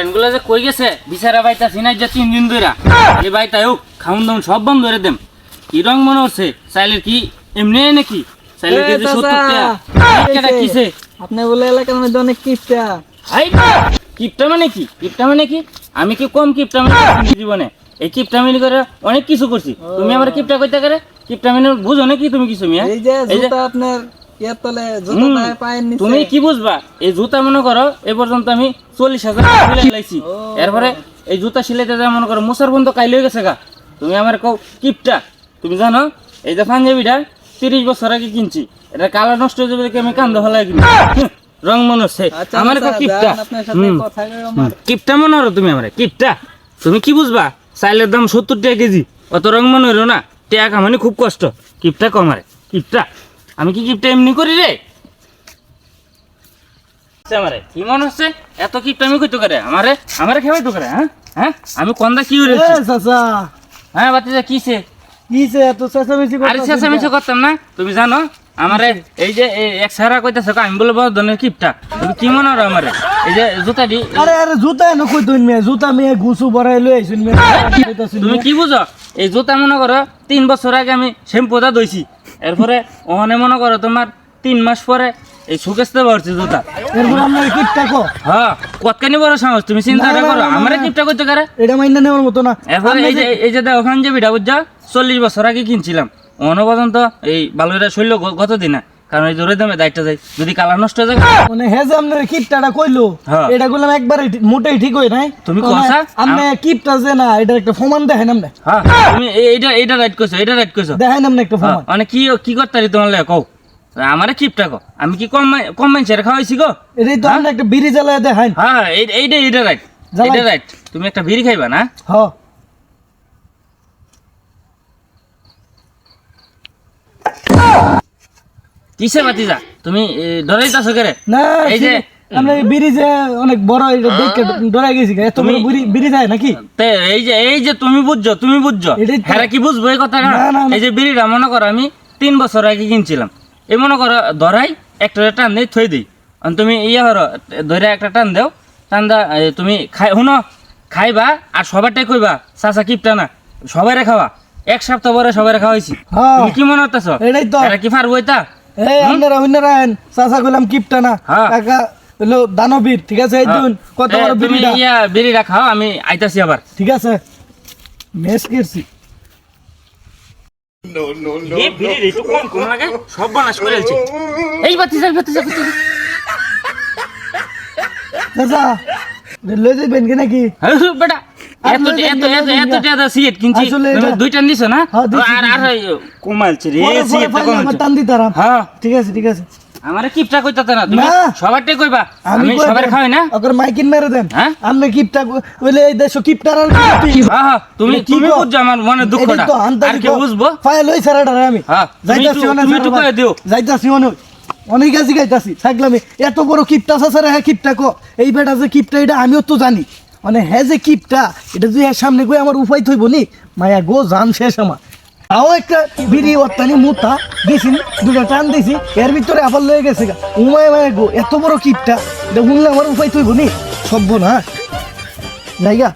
কারেন্টগুলো যে কই গেছে? বিচারা বাইতা সিনাই যে তিন দিন ধরে এই বাইতা হোক খাউন দাউন সব বন্ধ করে দেম। কি রং মনে হচ্ছে? চাইলের কি এমনি নাকি? এ সত্তর কি কিসে? আপনি বলে এলাকার মধ্যে অনেক কিপটা। হাই কিপটা মানে কি? কিপটা মানে কি? আমি কি কম কিপটা মানে জীবনে? এই কিপটা মিনি করে অনেক কিছু করছি। তুমি আমার কিপটা কইতে করে কিপটা মিনি বুঝো নাকি তুমি কিছু মিয়া? এই যে এই যে জুতা আপনার তুমি কি বুঝবা? এই জুতা মনে করো এ পর্যন্ত আমি চল্লিশ হাজার লাইছি এরপরে এই জুতা সিলাইতে যা মনে করো মুসার বন্ধ কাইলে গেছে গা। তুমি আমার কও কিপটা। তুমি জানো এই যে পাঞ্জাবিটা তিরিশ বছর আগে কিনছি। এটা কালার নষ্ট হয়ে যাবে আমি কান্দ কিনছি রং মনে হচ্ছে আমার আচ্ছা, কও কিপটা। কিপটা মনে হলো তুমি আমার কিপটা। তুমি কি বুঝবা? চাইলের দাম সত্তর টাকা কেজি। অত রং মনে হলো না। টাকা মানে খুব কষ্ট। কিপটা কমারে কিপটা। আমি কি কিপটা এমনি করি রে? আমারে কি মনে হচ্ছে? এত কিপটা আমি কইতে করে আমারে আমারে খেবাই তো করে হ্যাঁ? হ্যাঁ? আমি কোনটা কি চাচা। হ্যাঁ বাতিজা কিসে? কিছে এত চেঁচামেচি আরে চেঁচামেচি করতাম না? তুমি জানো আমারে এই যে এক সারা কইতাছে আমি বলে বড় ধরনের কিপটা তুমি কি মনে হয় আমারে? এই যে জুতাটি আরে আরে জুতা এনে কই তুই মে জুতা মে গুছু বড়াই লই আইছুন মে তুমি কি বুঝো? এই জুতা মনে করো তিন বছর আগে আমি শ্যাম্পুটা ধুইছি। এরপরে ওখানে মনে করো তোমার তিন মাস পরে এই শুকেসতে পারছি জুতা। এরপরে আমরা এই কিটটা কো। হ্যাঁ কতখানি বড় সাহস? তুমি চিন্তা না, করো আমরা। কিপটা করতে পারে? এটা মাইন্না নেওয়ার মতো না। এরপরে এই যে এই যে দেখো পাঞ্জাবিটা বুঝছ চল্লিশ বছর আগে কিনছিলাম। অন্য পর্যন্ত এই বালুরা শৈল গত দিনা কারণ এই জোরে দামে দায়িত্ব যায় যদি কালার নষ্ট হয়ে যায় মানে হে যে আপনার কিপটাটা কইলো হ্যাঁ। এটা কইলাম একবারে মোটেই ঠিক হই নাই। তুমি মানে কষা? আপনি কিপটা যে না এটা একটা ফমান দেখেন আপনি। হ্যাঁ তুমি এইটা এইটা রাইট করছ এটা রাইট করছ দেখেন আপনি একটা হ্যাঁ, ফমান মানে কি কি করতে তোমার লাগে? কও। আমারে কিপটা কো আমি কি কম কম মাইনছের খাওয়াইছি গো? এটাই তো আপনি একটা বিড়ি জ্বালায় দেখেন। হ্যাঁ এই- এইটা এইটা রাইট। এইটা রাইট তুমি একটা বিড়ি খাইবা না? হ কিসে বাতিজা তুমি ডরাইতাছো কেরে না এই যে আমরা যে অনেক বড় এটা দেখে ডরাই গেছি এত বড় তুমি- বিড়ি বিড়ি নাকি? তে এই যে এই যে তুমি বুঝছ তুমি বুঝছ। হ্যাঁ কি বুঝব এই কথা না। এই যে বিড়িটা মনে করো আমি তিন বছর আগে কিনছিলাম। এই মনে করো ধরাই একটা টান দিয়ে থই দিই। আর তুমি ইয়ে করো ধরে একটা টান দেও। টান দা তুমি খাই শুনো খাইবা আর সবারটাই কইবা চাচা কিপটা না সবাই খাওয়া। এক সপ্তাহ পরে সবাই খাওয়াইছি। হ্যাঁ। তুমি কি মনে হতেছ এটাই তো। কি পারব এটা? এই আপনারা অন্যরা চাচা কইলাম কিপটা না হ্যাঁ। হলো দানবীর ঠিক আছে? এই কত এ, বড় তুমি বিড়িটা ইয়া বিড়িটা খাও আমি আইতাছি আবার। ঠিক আছে? মেস করছি এই বিড়ির একটু কম কম লাগে সব বানাস করে ফেলছে। এই বাতি যাই বাতি যাই চাচা লই যাবেন কি নাকি? হ্যাঁ, বেটা এত লইবেন এত না, এত লইবেন এত টাকা সিগারেট কিনছি আসলে এটা- তুমি দুইটা নিছো না? আর আর কমালছে রে পরে পরে সিগারেটটা ফাইলে আমার কমালছে টান দিতারাম হ্যাঁ ঠিক আছে ঠিক আছে। আমারে কিপটা কইতাতে না তুমি সবারটাই কইবা। আমি সবার দেন। না? ওকে মাইকিন মেরে দেন। হ্যাঁ? কিপটা কইলে এই দেশ কিপটার আর হ্যাঁ হ্যাঁ তুমি তুমি বুঝছ আমার মনে দুঃখটা। আর কি বুঝব? ফাইল ওই সারাটা আমি। হ্যাঁ, যাইতাছি অনেক তুমি একটু সারা দিও। যাইতাছি অনেক অনেক কাছে গাইতাছি। থাকলাম এত বড় কিপটা হ্যাঁ কিপটা কো। এই বেটা যে কিপটা এটা আমিও তো জানি। মানে হ্যাঁ যে কিপটা, এটা যদি এর সামনে গিয়ে আমার উপায় থইব নি, মায়া গো, জান শেষ আমার। তাও একটা বিড়ি অত্যানি মুতা দিছি দুটা টান দিছি, এর ভিতরে আবার লয়ে গেছে গা। উমায় মায়া গো, এত বড় কিপটা, এটা উনলে আমার উপায় থইব নি? সভ্য না? জায়গা